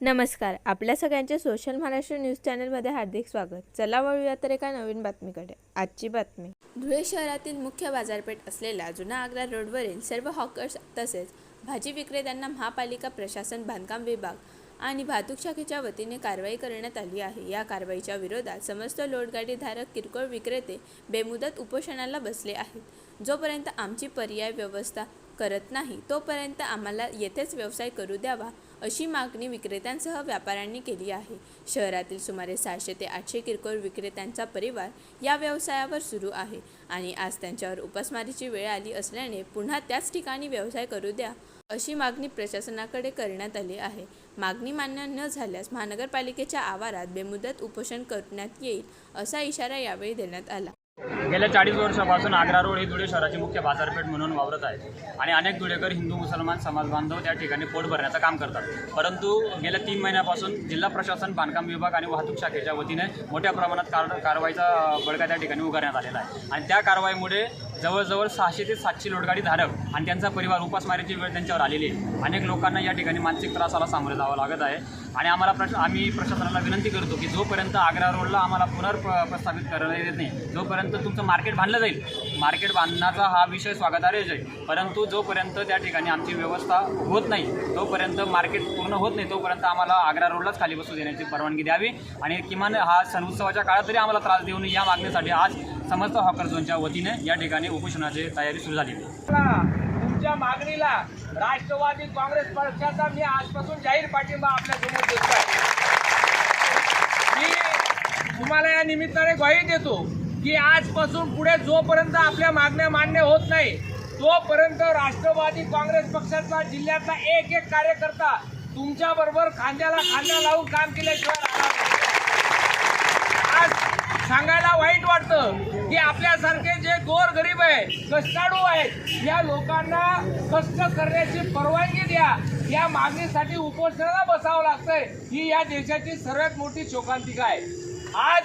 नमस्कार आपल्या सगळ्यांचे सोशल महाराष्ट्र न्यूज चॅनलमध्ये हार्दिक स्वागत. चला वळूया तर एका नवीन बातमीकडे. आजची बातमी. धुळे शहरातील मुख्य बाजारपेठ असलेल्या जुना आग्रा रोडवरील सर्व हॉकर्स तसेच भाजी विक्रेत्यांना महापालिका प्रशासन बांधकाम विभाग आणि वाहतूक शाखेच्या वतीने कारवाई करण्यात आली आहे. या कारवाईच्या विरोधात समस्त लोडगाडीधारक किरकोळ विक्रेते बेमुदत उपोषणाला बसले आहेत. जोपर्यंत आमची पर्याय व्यवस्था करत नाही तोपर्यंत आम्हाला येथेच व्यवसाय करू द्यावा अशी मागणी विक्रेत्यांसह व्यापाऱ्यांनी केली आहे. शहरातील सुमारे सहाशे ते आठशे किरकोळ विक्रेत्यांचा परिवार या व्यवसायावर सुरू आहे आणि आज त्यांच्यावर उपासमारीची वेळ आली असल्याने पुन्हा त्याच ठिकाणी व्यवसाय करू द्या अशी मागणी प्रशासनाकडे करण्यात आली आहे. मागणी मान्य न झाल्यास महानगरपालिकेच्या आवारात बेमुदत उपोषण करण्यात येईल असा इशारा यावेळी देण्यात आला. गेल्या चाळीस वर्षापासून आग्रा रोड ही धुळे शहराची मुख्य बाजारपेठ म्हणून वावरत आहे आणि अनेक धुळेकर हिंदू मुसलमान समाज बांधव त्या ठिकाणी पोट भरण्याचं काम करतात. परंतु गेल्या तीन महिन्यापासून जिल्हा प्रशासन बांधकाम विभाग आणि वाहतूक शाखेच्या वतीने मोठ्या प्रमाणात कार कारवाईचा बळगा त्या ठिकाणी उगारण्यात आलेला आहे. आणि त्या कारवाईमुळे जवळजवळ सहाशे ते सातशे लोटगाडी धारक आणि त्यांचा परिवार उपासमारीची वेळ त्यांच्यावर आलेली आहे. अनेक लोकांना या ठिकाणी मानसिक त्रासाला सामोरे जावं लागत आहे. आणि आम्हाला प्रश आम्ही प्रशासनाला विनंती करतो की जोपर्यंत आग्रा रोडला आम्हाला पुनर् प्रस्थापित करायला येत नाही जोपर्यंत तुमचं मार्केट बांधलं जाईल. मार्केट बांधण्याचा हा विषय स्वागतार्हच आहे परंतु जोपर्यंत त्या ठिकाणी आमची व्यवस्था होत नाही तोपर्यंत मार्केट पूर्ण होत नाही तोपर्यंत आम्हाला आग्रा रोडलाच खाली बसू देण्याची परवानगी द्यावी. आणि किमान हा सण उत्सवाच्या काळात तरी आम्हाला त्रास देऊ नये या मागणीसाठी आज समस्त हॉकरजनच्या वतीने या ठिकाणी उपोषणाची तयारी सुरू झाली. तुमच्या मागणीला राष्ट्रवादी काँग्रेस पक्षाचा मी आजपासून जाहीर पाठिंबा आपल्यासमोर देतो मी तुम्हाला या निमित्ताने ग्वाही देतो की आजपासून पुढे जोपर्यंत आपल्या मागण्या मान्य होत नाही तोपर्यंत राष्ट्रवादी काँग्रेस पक्षाचा जिल्ह्यातला एक एक कार्यकर्ता तुमच्याबरोबर खांद्याला खांदा लावून काम केल्याशिवाय राहणार सांगायला वाईट वाटतं की आपल्यासारखे जे गोर गरीब आहे कष्टाळू आहेत या लोकांना कष्ट करण्याची परवानगी द्या. या मागणीसाठी उपोषणाला बसावं लागतंय. ही या देशाची सर्वात मोठी शोकांतिका आहे. आज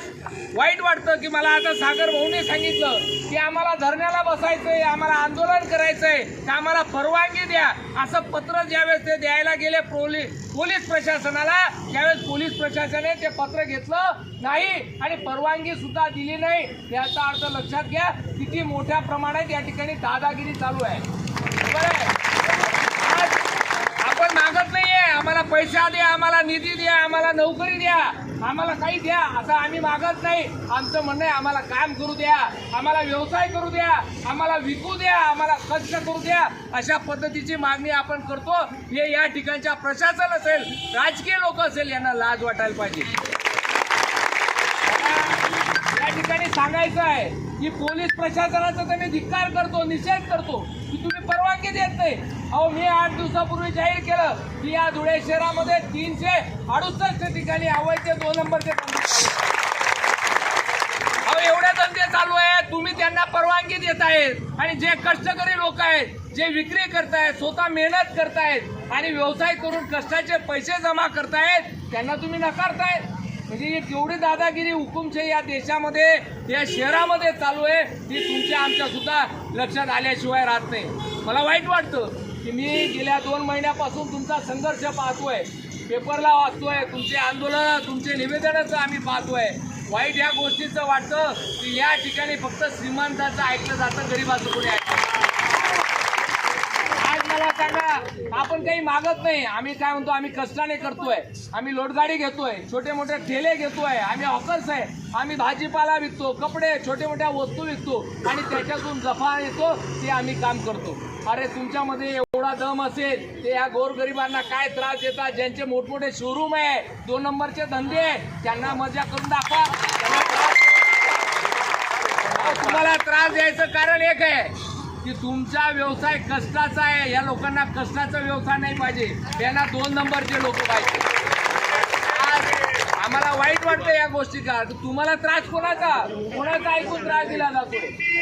वाईट वाटतं की मला आता सागर भाऊने सांगितलं की आम्हाला धरण्याला बसायचंय आम्हाला आंदोलन करायचंय तर आम्हाला परवानगी द्या. असं पत्र ज्यावेळेस ते द्यायला गेले पोलीस पोलीस प्रशासनाला त्यावेळेस पोलीस प्रशासनाने ते पत्र घेतलं नाही आणि परवानगी सुद्धा दिली नाही. याचा अर्थ लक्षात घ्या किती मोठ्या प्रमाणात या ठिकाणी दादागिरी चालू आहे. बरं. आपण मागत नाही. आम्हाला पैसा द्या आम्हाला निधी द्या आम्हाला नोकरी द्या आम्हाला काही द्या असं आम्ही मागत नाही. आमचं म्हणणं आहे आम्हाला काम करू द्या आम्हाला व्यवसाय करू द्या आम्हाला विकू द्या आम्हाला कष्ट करू द्या. अशा पद्धतीची मागणी आपण करतो. हे या ठिकाणच्या प्रशासन असेल राजकीय लोक असेल यांना लाज वाटायला पाहिजे. या ठिकाणी सांगायचं आहे की पोलीस प्रशासनाचा तर मी धिक्कार करतो निषेध करतो. तुम्ही परवानगी देत नाही. अहो मी आठ दिवसापूर्वी जाहीर केलं. की या धुळे शहरामध्ये तीनशे अडुसष्ट ठिकाणी अवैध दोन नंबरचे अहो एवढे धंदे चालू आहेत. तुम्ही त्यांना परवानगी देत आहेत. आणि जे कष्टकरी लोक आहेत जे विक्री करतायत स्वतः मेहनत करतायत आणि व्यवसाय करून कष्टाचे पैसे जमा करतायत त्यांना तुम्ही नकारतायत. म्हणजे जेवढी केवढी दादागिरी हुकुमशाही या देशामध्ये या शहरामध्ये चालू आहे ती तुमच्या आमच्या सुद्धा लक्षात आल्याशिवाय राहत नाही. मला वाईट वाटतं की मी गेल्या दोन महिन्यापासून तुमचा संघर्ष पाहतोय पेपरला वाचतोय तुमचे आंदोलन तुमचे निवेदनाचं आम्ही पाहतोय. वाईट या गोष्टीचं वाटतं की या ठिकाणी फक्त श्रीमंताचं ऐकलं जातं गरीबाचं कोणी ऐकलं नाही. आज मला सांगा आपण काही मागत नाही. आम्ही काय म्हणतो आम्ही कष्टाने करतोय. आम्ही लोटगाडी घेतोय. छोटे मोठे ठेले घेतोय. आम्ही हॉकर्स आहे. आम्ही भाजीपाला विकतो कपडे छोटे मोठ्या वस्तू विकतो. आणि त्याच्यातून जफा येतो ते आम्ही काम करतो. अरे तुमच्यामध्ये एवढा दम असेल ते या गोरगरिबांना काय त्रास देतात? ज्यांचे मोठमोठे शोरूम आहे दोन नंबरचे धंदे आहे त्यांना मजा करून दाखवा. तुम्हाला त्रास द्यायचं कारण एक आहे. की तुमचा व्यवसाय कष्टाचा आहे या लोकांना कष्टाचा व्यवसाय नाही पाहिजे. त्यांना दोन नंबरचे लोक पाहिजे. आज आम्हाला वाईट वाटतं या गोष्टी का तुम्हाला त्रास कोणाचा? कोणाचा ऐकून त्रास दिला जातो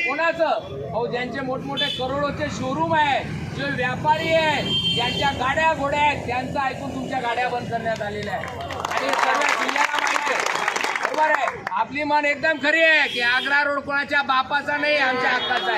कोणाचं? अहो ज्यांचे मोठमोठे करोडोचे शोरूम आहे जे व्यापारी आहे ज्यांच्या गाड्या घोड्या आहेत त्यांचं ऐकून तुमच्या गाड्या बंद करण्यात आलेल्या आहे आणि सर्व जिल्ह्याला माहिती आहे. बरोबर आहे? आपली मन एकदम खरी आहे की आग्रा रोड कोणाच्या बापाचा नाही आमच्या हक्काचा आहे.